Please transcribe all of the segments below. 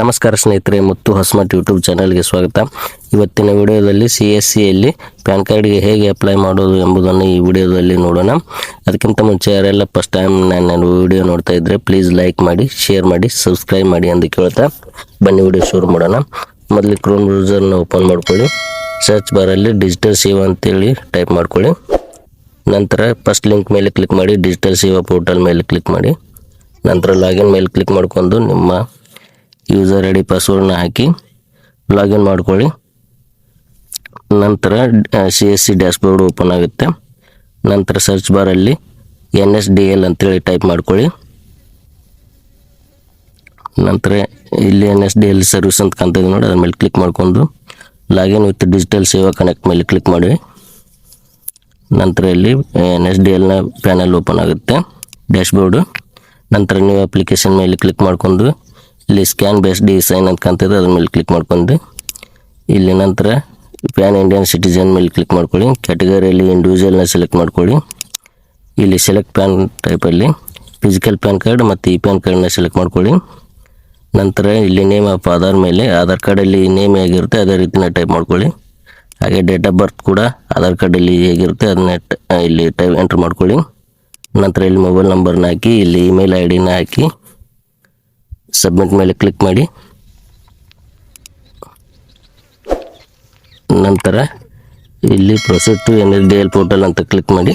ನಮಸ್ಕಾರ ಸ್ನೇಹಿತರೆ, ಮತ್ತು ಹೊಸಮಟ್ ಯೂಟ್ಯೂಬ್ ಚಾನಲ್ಗೆ ಸ್ವಾಗತ. ಇವತ್ತಿನ ವಿಡಿಯೋದಲ್ಲಿ ಸಿ ಎಸ್ ಸಿಯಲ್ಲಿ ಪ್ಯಾನ್ ಕಾರ್ಡ್ಗೆ ಹೇಗೆ ಅಪ್ಲೈ ಮಾಡೋದು ಎಂಬುದನ್ನು ಈ ವಿಡಿಯೋದಲ್ಲಿ ನೋಡೋಣ. ಅದಕ್ಕಿಂತ ಮುಂಚೆ ಯಾರೆಲ್ಲ ಫಸ್ಟ್ ಟೈಮ್ ನಾನು ವಿಡಿಯೋ ನೋಡ್ತಾ ಇದ್ದರೆ ಪ್ಲೀಸ್ ಲೈಕ್ ಮಾಡಿ, ಶೇರ್ ಮಾಡಿ, ಸಬ್ಸ್ಕ್ರೈಬ್ ಮಾಡಿ ಅಂತ ಕೇಳ್ತಾ ಬನ್ನಿ ವಿಡಿಯೋ ಶುರು ಮಾಡೋಣ. ಮೊದಲು ಕ್ರೋಮ್ ಬ್ರೌಸರ್ನ ಓಪನ್ ಮಾಡ್ಕೊಳ್ಳಿ. ಸರ್ಚ್ ಬಾರಲ್ಲಿ ಡಿಜಿಟಲ್ ಸೇವಾ ಅಂತೇಳಿ ಟೈಪ್ ಮಾಡ್ಕೊಳ್ಳಿ. ನಂತರ ಫಸ್ಟ್ ಲಿಂಕ್ ಮೇಲೆ ಕ್ಲಿಕ್ ಮಾಡಿ ಡಿಜಿಟಲ್ ಸೇವಾ ಪೋರ್ಟಲ್ ಮೇಲೆ ಕ್ಲಿಕ್ ಮಾಡಿ. ನಂತರ ಲಾಗಿನ್ ಮೇಲೆ ಕ್ಲಿಕ್ ಮಾಡ್ಕೊಂಡು ನಿಮ್ಮ ಯೂಸರ್ ಐ ಡಿ ಪಾಸ್ವರ್ಡ್ನ ಹಾಕಿ ಲಾಗಿನ್ ಮಾಡ್ಕೊಳ್ಳಿ. ನಂತರ C S C dashboard open ಆಗುತ್ತೆ. ನಂತರ ಸರ್ಚ್ ಬಾರಲ್ಲಿ ಎನ್ ಎಸ್ ಡಿ ಎಲ್ ಅಂತೇಳಿ ಟೈಪ್ ಮಾಡ್ಕೊಳ್ಳಿ. ನಂತರ ಇಲ್ಲಿ N S D L service ಅಂತ ಕಾಣ್ತದೆ ನೋಡಿ, ಅದ್ರ ಮೇಲೆ ಕ್ಲಿಕ್ ಮಾಡಿಕೊಂಡು login with digital Seva connect ಮೇಲೆ ಕ್ಲಿಕ್ ಮಾಡಿ. ನಂತರ ಇಲ್ಲಿ ಎನ್ ಎಸ್ ಡಿ ಎಲ್ನ ಪ್ಯಾನಲ್ ಓಪನ್ ಆಗುತ್ತೆ ಡ್ಯಾಶ್ಬೋರ್ಡು ನಂತರ ನೀವು ಅಪ್ಲಿಕೇಶನ್ ಮೇಲೆ ಕ್ಲಿಕ್ ಮಾಡ್ಕೊಂಡು ಇಲ್ಲಿ ಸ್ಕ್ಯಾನ್ ಬೇಸ್ ಡಿ ಸೈನ್ ಅಂತ ಕಾಣ್ತದೆ, ಅದ್ರ ಮೇಲೆ ಕ್ಲಿಕ್ ಮಾಡ್ಕೊಂಡು ಇಲ್ಲಿ ನಂತರ ಪ್ಯಾನ್ ಇಂಡಿಯನ್ ಸಿಟಿಜನ್ ಮೇಲೆ ಕ್ಲಿಕ್ ಮಾಡ್ಕೊಳ್ಳಿ. ಕ್ಯಾಟಗರಿಯಲ್ಲಿ ಇಂಡಿವಿಜುವಲ್ನ ಸೆಲೆಕ್ಟ್ ಮಾಡ್ಕೊಳ್ಳಿ. ಇಲ್ಲಿ ಸೆಲೆಕ್ಟ್ ಪ್ಯಾನ್ ಟೈಪಲ್ಲಿ ಫಿಸಿಕಲ್ ಪ್ಯಾನ್ ಕಾರ್ಡ್ ಮತ್ತು ಈ ಪ್ಯಾನ್ ಕಾರ್ಡ್ನ ಸೆಲೆಕ್ಟ್ ಮಾಡ್ಕೊಳ್ಳಿ. ನಂತರ ಇಲ್ಲಿ ನೇಮ್ ಆಫ್ ಆಧಾರ್ ಮೇಲೆ ಆಧಾರ್ ಕಾರ್ಡಲ್ಲಿ ನೇಮ್ ಹೇಗಿರುತ್ತೆ, ಅದೇ ರೀತಿನ ಟೈಪ್ ಮಾಡ್ಕೊಳ್ಳಿ. ಹಾಗೆ ಡೇಟ್ ಆಫ್ ಬರ್ತ್ ಕೂಡ ಆಧಾರ್ ಕಾರ್ಡಲ್ಲಿ ಹೇಗಿರುತ್ತೆ, ಅದನ್ನ ಇಲ್ಲಿ ಟೈಪ್ ಎಂಟ್ರ್ ಮಾಡ್ಕೊಳ್ಳಿ. ನಂತರ ಇಲ್ಲಿ ಮೊಬೈಲ್ ನಂಬರ್ನ ಹಾಕಿ, ಇಲ್ಲಿ ಇಮೇಲ್ ಐ ಡಿನ ಹಾಕಿ. ಸಬ್ಮಿಟ್ ಮೇಲೆ ಕ್ಲಿಕ್ ಮಾಡಿ. ನಂತರ ಇಲ್ಲಿ process to N L portal ಅಂತ ಕ್ಲಿಕ್ ಮಾಡಿ.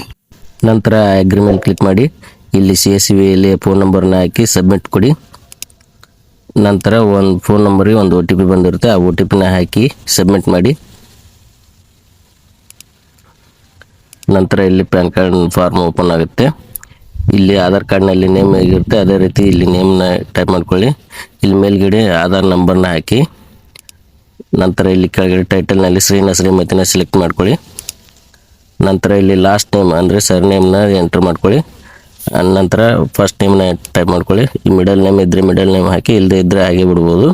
ನಂತರ ಅಗ್ರಿಮೆಂಟ್ ಕ್ಲಿಕ್ ಮಾಡಿ. ಇಲ್ಲಿ ಸಿ ಎಸ್ ವಿಯಲ್ಲಿ ಫೋನ್ ನಂಬರ್ನ ಹಾಕಿ ಸಬ್ಮಿಟ್ ಕೊಡಿ. ನಂತರ ಒಂದು ಫೋನ್ ನಂಬರಿಗೆ ಒಂದು ಒ ಟಿ ಪಿ ಬಂದಿರುತ್ತೆ. ಆ ಒ ಟಿ ಪಿನ ಹಾಕಿ ಸಬ್ಮಿಟ್ ಮಾಡಿ. ನಂತರ ಇಲ್ಲಿ ಪ್ಯಾನ್ ಕಾರ್ಡ್ ಫಾರ್ಮ್ ಓಪನ್ ಆಗುತ್ತೆ. ಇಲ್ಲಿ ಆಧಾರ್ ಕಾರ್ಡ್ನಲ್ಲಿ ನೇಮ್ ಹೇಗಿರುತ್ತೆ, ಅದೇ ರೀತಿ ಇಲ್ಲಿ ನೇಮ್ನ ಟೈಪ್ ಮಾಡ್ಕೊಳ್ಳಿ. ಇಲ್ಲಿ ಮೇಲ್ಗಡೆ ಆಧಾರ್ ನಂಬರ್ನ ಹಾಕಿ, ನಂತರ ಇಲ್ಲಿ ಕೆಳಗಡೆ ಟೈಟಲ್ನಲ್ಲಿ ಶ್ರೀನ ಶ್ರೀಮತಿನ ಸೆಲೆಕ್ಟ್ ಮಾಡ್ಕೊಳ್ಳಿ. ನಂತರ ಇಲ್ಲಿ ಲಾಸ್ಟ್ ನೇಮ್ ಅಂದರೆ ಸರ್ ನೇಮ್ನ ಎಂಟ್ರ್ ಮಾಡ್ಕೊಳ್ಳಿ. ನಂತರ ಫಸ್ಟ್ ನೇಮ್ನ ಟೈಪ್ ಮಾಡ್ಕೊಳ್ಳಿ. ಈ ಮಿಡಲ್ ನೇಮ್ ಇದ್ದರೆ ಮಿಡಲ್ ನೇಮ್ ಹಾಕಿ ಇಲ್ಲದೇ ಇದ್ದರೆ ಹಾಗೆ ಬಿಡ್ಬೋದು.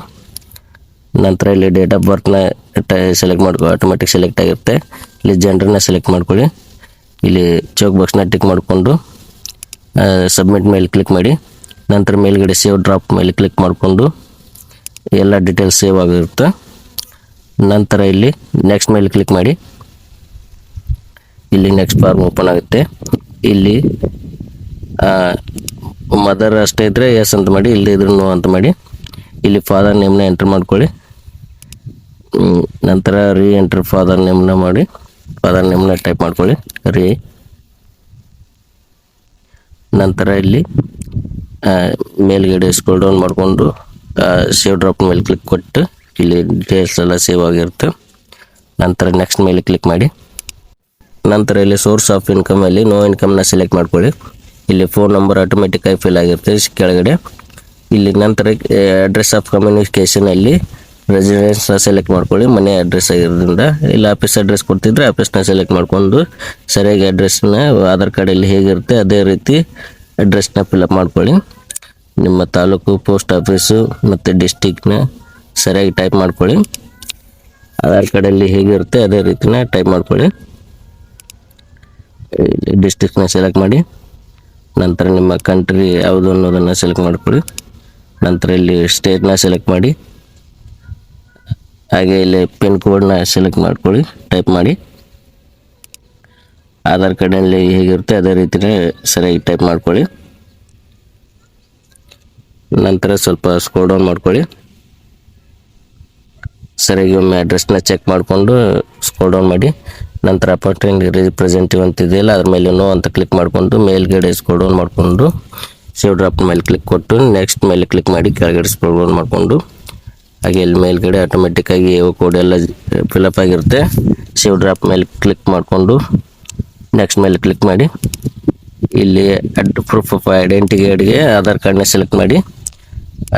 ನಂತರ ಇಲ್ಲಿ ಡೇಟ್ ಆಫ್ ಬರ್ತ್ನ ಸೆಲೆಕ್ಟ್ ಮಾಡ್ಕೊ ಆಟೋಮೆಟಿಕ್ ಸೆಲೆಕ್ಟ್ ಆಗಿರುತ್ತೆ. ಇಲ್ಲಿ ಜನರನ್ನ ಸೆಲೆಕ್ಟ್ ಮಾಡ್ಕೊಳ್ಳಿ. ಇಲ್ಲಿ ಚೌಕ್ ಬಾಕ್ಸ್ನ ಟಿಕ್ ಮಾಡಿಕೊಂಡು. ಸಬ್ಮಿಟ್ ಮೇಲೆ ಕ್ಲಿಕ್ ಮಾಡಿ, ನಂತರ ಮೇಲ್ಗಡೆ ಸೇವ್ ಡ್ರಾಪ್ ಮೇಲೆ ಕ್ಲಿಕ್ ಮಾಡಿಕೊಂಡು ಎಲ್ಲ ಡೀಟೇಲ್ಸ್ ಸೇವ್ ಆಗಿರುತ್ತೆ. ನಂತರ ಇಲ್ಲಿ ನೆಕ್ಸ್ಟ್ ಮೇಲೆ ಕ್ಲಿಕ್ ಮಾಡಿ. ಇಲ್ಲಿ ನೆಕ್ಸ್ಟ್ ಫಾರ್ಮ್ ಓಪನ್ ಆಗುತ್ತೆ. ಇಲ್ಲಿ ಮದರ್ ಅಷ್ಟೇ ಇದ್ದರೆ ಎಸ್ ಅಂತ ಮಾಡಿ ಇಲ್ಲಿ ಇದ್ರೂ ನೋ ಅಂತ ಮಾಡಿ. ಇಲ್ಲಿ ಫಾದರ್ ನೇಮ್ನ ಎಂಟ್ರ್ ಮಾಡ್ಕೊಳ್ಳಿ. ನಂತರ ರೀ ಎಂಟ್ರ್ ಫಾದರ್ ನೇಮ್ನ ಮಾಡಿ ಫಾದರ್ ನೇಮ್ನ ಟೈಪ್ ಮಾಡ್ಕೊಳ್ಳಿ. ರೀ ನಂತರ ಇಲ್ಲಿ ಮೇಲ್ಗಡೆ ಸ್ಕ್ರೋಲ್ ಡೌನ್ ಮಾಡಿಕೊಂಡು ಸೇವ್ ಡ್ರಾಪ್ ಮೇಲೆ ಕ್ಲಿಕ್ ಕೊಟ್ಟು, ಇಲ್ಲಿ ಡೀಟೇಲ್ಸ್ ಎಲ್ಲ ಸೇವ್ ಆಗಿರುತ್ತೆ. ನಂತರ ನೆಕ್ಸ್ಟ್ ಮೇಲೆ ಕ್ಲಿಕ್ ಮಾಡಿ. ನಂತರ ಇಲ್ಲಿ ಸೋರ್ಸ್ ಆಫ್ ಇನ್ಕಮಲ್ಲಿ ನೋ ಇನ್ಕಮ್ನ ಸೆಲೆಕ್ಟ್ ಮಾಡ್ಕೊಳ್ಳಿ. ಇಲ್ಲಿ ಫೋನ್ ನಂಬರ್ ಆಟೋಮೆಟಿಕ್ಕಾಗಿ ಫಿಲ್ ಆಗಿರುತ್ತೆ, ಕೆಳಗಡೆ. ಇಲ್ಲಿ ನಂತರ ಅಡ್ರೆಸ್ ಆಫ್ ಕಮ್ಯುನಿಕೇಷನಲ್ಲಿ ರೆಸಿಡೆನ್ಸ್ನ ಸೆಲೆಕ್ಟ್ ಮಾಡ್ಕೊಳ್ಳಿ, ಮನೆ ಅಡ್ರೆಸ್ ಆಗಿರೋದ್ರಿಂದ ಇಲ್ಲಿ ಆಫೀಸ್ ಅಡ್ರೆಸ್ ಕೊಡ್ತಿದ್ರೆ ಆಫೀಸ್ನ ಸೆಲೆಕ್ಟ್ ಮಾಡ್ಕೊಂಡು ಸರಿಯಾಗಿ ಅಡ್ರೆಸ್ನ ಆಧಾರ್ ಕಾರ್ಡಲ್ಲಿ ಹೇಗಿರುತ್ತೆ ಅದೇ ರೀತಿ ಅಡ್ರೆಸ್ನ ಫಿಲಪ್ ಮಾಡ್ಕೊಳ್ಳಿ. ನಿಮ್ಮ ತಾಲೂಕು ಪೋಸ್ಟ್ ಆಫೀಸು ಮತ್ತು ಡಿಸ್ಟಿಕ್ನ ಸರಿಯಾಗಿ ಟೈಪ್ ಮಾಡ್ಕೊಳ್ಳಿ. ಆಧಾರ್ ಕಾರ್ಡಲ್ಲಿ ಹೇಗಿರುತ್ತೆ ಅದೇ ರೀತಿನ ಟೈಪ್ ಮಾಡ್ಕೊಳ್ಳಿ. ಡಿಸ್ಟಿಕ್ನ ಸೆಲೆಕ್ಟ್ ಮಾಡಿ, ನಂತರ ನಿಮ್ಮ ಕಂಟ್ರಿ ಯಾವುದು ಅನ್ನೋದನ್ನು ಸೆಲೆಕ್ಟ್ ಮಾಡ್ಕೊಳ್ಳಿ. ನಂತರ ಇಲ್ಲಿ ಸ್ಟೇಟ್ನ ಸೆಲೆಕ್ಟ್ ಮಾಡಿ. ಹಾಗೆ ಇಲ್ಲಿ ಪಿನ್ ಕೋಡ್ನ ಸೆಲೆಕ್ಟ್ ಮಾಡ್ಕೊಳ್ಳಿ ಟೈಪ್ ಮಾಡಿ. ಆಧಾರ್ ಕಾರ್ಡಲ್ಲಿ ಹೇಗಿರುತ್ತೆ ಅದೇ ರೀತಿನೇ ಸರಿಯಾಗಿ ಟೈಪ್ ಮಾಡ್ಕೊಳ್ಳಿ. ನಂತರ ಸ್ವಲ್ಪ ಸ್ಕ್ರೋಲ್ ಡೌನ್ ಮಾಡ್ಕೊಳ್ಳಿ. ಸರಿಯಾಗಿ ಒಮ್ಮೆ ಅಡ್ರೆಸ್ನ ಚೆಕ್ ಮಾಡಿಕೊಂಡು ಸ್ಕ್ರೋಲ್ ಡೌನ್ ಮಾಡಿ. ನಂತರ ಅಪಾರ್ಟ್ಮೆಂಟ್ ರಿಪ್ರೆಸೆಂಟಿವ್ ಅಂತ ಇದೆಯಲ್ಲ ಅದ್ರ ಮೇಲೆ ನೋ ಅಂತ ಕ್ಲಿಕ್ ಮಾಡಿಕೊಂಡು ಮೇಲ್ಗಡೆ ಸ್ಕ್ರೋಲ್ ಡೌನ್ ಮಾಡಿಕೊಂಡು ಸೇವ್ ಡ್ರಾಪ್ ಮೇಲೆ ಕ್ಲಿಕ್ ಕೊಟ್ಟು ನೆಕ್ಸ್ಟ್ ಮೇಲೆ ಕ್ಲಿಕ್ ಮಾಡಿ ಕೆಳಗಡೆ ಸ್ಕ್ರೋಲ್ ಡೌನ್ ಮಾಡಿಕೊಂಡು. ಹಾಗೆ ಇಲ್ಲಿ ಮೇಲ್ಗಡೆ ಆಟೋಮೆಟಿಕ್ಕಾಗಿ ಎ ಕೋಡ್ ಎಲ್ಲ ಫಿಲಪ್ ಆಗಿರುತ್ತೆ. ಸೇವ್ ಡ್ರಾಪ್ ಮೇಲೆ ಕ್ಲಿಕ್ ಮಾಡಿಕೊಂಡು ನೆಕ್ಸ್ಟ್ ಮೇಲೆ ಕ್ಲಿಕ್ ಮಾಡಿ. ಇಲ್ಲಿ ಅಡ್ ಪ್ರೂಫ್ ಆಫ್ ಐಡೆಂಟಿಟಿಗೆ ಆಧಾರ್ ಕಾರ್ಡ್ನ ಸೆಲೆಕ್ಟ್ ಮಾಡಿ.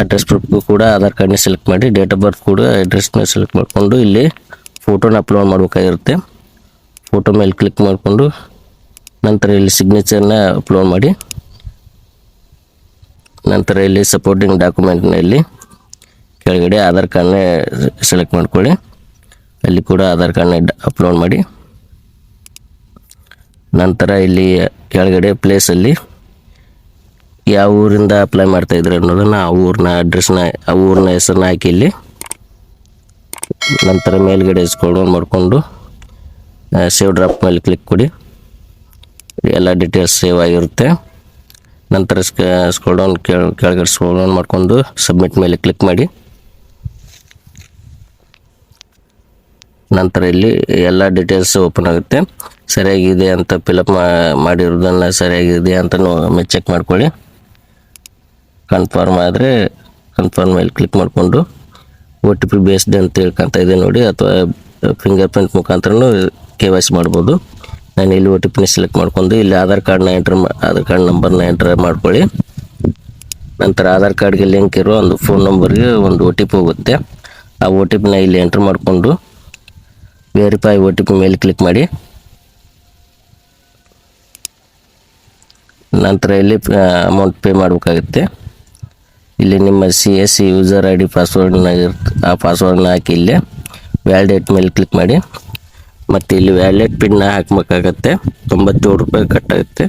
ಅಡ್ರೆಸ್ ಪ್ರೂಫ್ಗೂ ಕೂಡ ಆಧಾರ್ ಕಾರ್ಡ್ನ ಸೆಲೆಕ್ಟ್ ಮಾಡಿ. ಡೇಟ್ ಆಫ್ ಬರ್ತ್ ಕೂಡ ಅಡ್ರೆಸ್ನ ಸೆಲೆಕ್ಟ್ ಮಾಡಿಕೊಂಡು ಇಲ್ಲಿ ಫೋಟೋನ ಅಪ್ಲೋಡ್ ಮಾಡಬೇಕಾಗಿರುತ್ತೆ. ಫೋಟೋ ಮೇಲೆ ಕ್ಲಿಕ್ ಮಾಡಿಕೊಂಡು ನಂತರ ಇಲ್ಲಿ ಸಿಗ್ನೇಚರ್ನ ಅಪ್ಲೋಡ್ ಮಾಡಿ. ನಂತರ ಇಲ್ಲಿ ಸಪೋರ್ಟಿಂಗ್ ಡಾಕ್ಯುಮೆಂಟ್ನಲ್ಲಿ ಕೆಳಗಡೆ ಆಧಾರ್ ಕಾರ್ಡ್ನೇ ಸೆಲೆಕ್ಟ್ ಮಾಡ್ಕೊಳ್ಳಿ. ಅಲ್ಲಿ ಕೂಡ ಆಧಾರ್ ಕಾರ್ಡ್ನ ಅಪ್ಲೋಡ್ ಮಾಡಿ. ನಂತರ ಇಲ್ಲಿ ಕೆಳಗಡೆ ಪ್ಲೇಸಲ್ಲಿ ಯಾವ ಊರಿಂದ ಅಪ್ಲೈ ಮಾಡ್ತಾ ಇದ್ರಿ ಅನ್ನೋದನ್ನು ಆ ಊರಿನ ಅಡ್ರೆಸ್ನ ಆ ಊರಿನ ಹೆಸರನ್ನ ಹಾಕಿ ಇಲ್ಲಿ. ನಂತರ ಮೇಲ್ಗಡೆ ಸ್ಕ್ರೋಲ್ ಡೌನ್ ಮಾಡಿಕೊಂಡು ಸೇವ್ ಡ್ರಾಪ್ ಮೇಲೆ ಕ್ಲಿಕ್ ಕೊಡಿ. ಎಲ್ಲ ಡೀಟೇಲ್ಸ್ ಸೇವ್ ಆಗಿರುತ್ತೆ. ನಂತರ ಸ್ಕ್ರೋಲ್ ಡೌನ್ ಕೆಳಗಡೆ ಸ್ಕ್ರೋಲ್ ಡೌನ್ ಮಾಡಿಕೊಂಡು ಸಬ್ಮಿಟ್ ಮೇಲೆ ಕ್ಲಿಕ್ ಮಾಡಿ. ನಂತರ ಇಲ್ಲಿ ಎಲ್ಲ ಡೀಟೇಲ್ಸ್ ಓಪನ್ ಆಗುತ್ತೆ. ಸರಿಯಾಗಿದೆ ಅಂತ ಫಿಲಪ್ ಮಾಡಿರೋದನ್ನು ಸರಿಯಾಗಿದೆ ಅಂತ ಒಮ್ಮೆ ಚೆಕ್ ಮಾಡ್ಕೊಳ್ಳಿ. ಕನ್ಫರ್ಮ್ ಆದರೆ ಕನ್ಫರ್ಮ್ ಮೇಲೆ ಕ್ಲಿಕ್ ಮಾಡಿಕೊಂಡು ಒ ಟಿ ಪಿ ಬೇಸ್ಡ್ ಅಂತ ತಿಳ್ಕೊಂತ ಇದೆ ನೋಡಿ, ಅಥವಾ ಫಿಂಗರ್ ಪ್ರಿಂಟ್ ಮುಖಾಂತರನೂ ಕೆ ವೈ ಸಿ ಮಾಡ್ಬೋದು. ನಾನು ಇಲ್ಲಿ ಒ ಟಿ ಪಿನ ಸೆಲೆಕ್ಟ್ ಮಾಡ್ಕೊಂಡು ಇಲ್ಲಿ ಆಧಾರ್ ಕಾರ್ಡ್ನ ಎಂಟ್ರ್ ಆಧಾರ್ ಕಾರ್ಡ್ ನಂಬರ್ನ ಎಂಟ್ರ್ ಮಾಡ್ಕೊಳ್ಳಿ. ನಂತರ ಆಧಾರ್ ಕಾರ್ಡ್ಗೆ ಲಿಂಕ್ ಇರೋ ಒಂದು ಫೋನ್ ನಂಬರ್ಗೆ ಒಂದು ಒ ಟಿ ಪಿ ಹೋಗುತ್ತೆ. ಆ ಒ ಟಿ ಪಿನ ಇಲ್ಲಿ ಎಂಟ್ರ್ ಮಾಡಿಕೊಂಡು ವೆರಿಫೈ ಒ ಟಿ ಪಿ ಮೇಲೆ ಕ್ಲಿಕ್ ಮಾಡಿ. ನಂತರ ಇಲ್ಲಿ ಅಮೌಂಟ್ ಪೇ ಮಾಡಬೇಕಾಗುತ್ತೆ. ಇಲ್ಲಿ ನಿಮ್ಮ C S C user I D ಪಾಸ್ವರ್ಡ್ನ ಆ ಪಾಸ್ವರ್ಡ್ನ ಹಾಕಿ ಇಲ್ಲಿ ವ್ಯಾಲಿಡೇಟ್ ಮೇಲೆ ಕ್ಲಿಕ್ ಮಾಡಿ. ಮತ್ತು ಇಲ್ಲಿ ವ್ಯಾಲೆಟ್ ಪಿನ್ನ ಹಾಕಬೇಕಾಗತ್ತೆ. ತೊಂಬತ್ತೇಳು ರೂಪಾಯಿ ಕಟ್ಟಾಗುತ್ತೆ.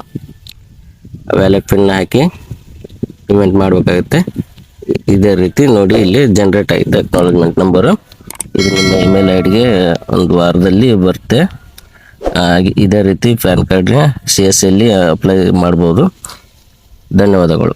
ವ್ಯಾಲೆಟ್ ಪಿನ್ನ ಹಾಕಿ ಪೇಮೆಂಟ್ ಮಾಡಬೇಕಾಗುತ್ತೆ. ಇದೇ ರೀತಿ ನೋಡಿ ಇಲ್ಲಿ ಜನ್ರೇಟ್ ಆಗಿದೆ ಅಕ್ನಾಲಜ್ಮೆಂಟ್ ನಂಬರು ಇದು ನಿಮ್ಮ ಇಮೇಲ್ ಐ ಡಿಗೆ ಒಂದು ವಾರದಲ್ಲಿ ಬರುತ್ತೆ. ಹಾಗೆ ಇದೇ ರೀತಿ ಪ್ಯಾನ್ ಕಾರ್ಡ್ಗೆ ಸಿ ಎಸ್ ಎಲ್ಲಿ ಅಪ್ಲೈ ಮಾಡ್ಬೋದು. ಧನ್ಯವಾದಗಳು.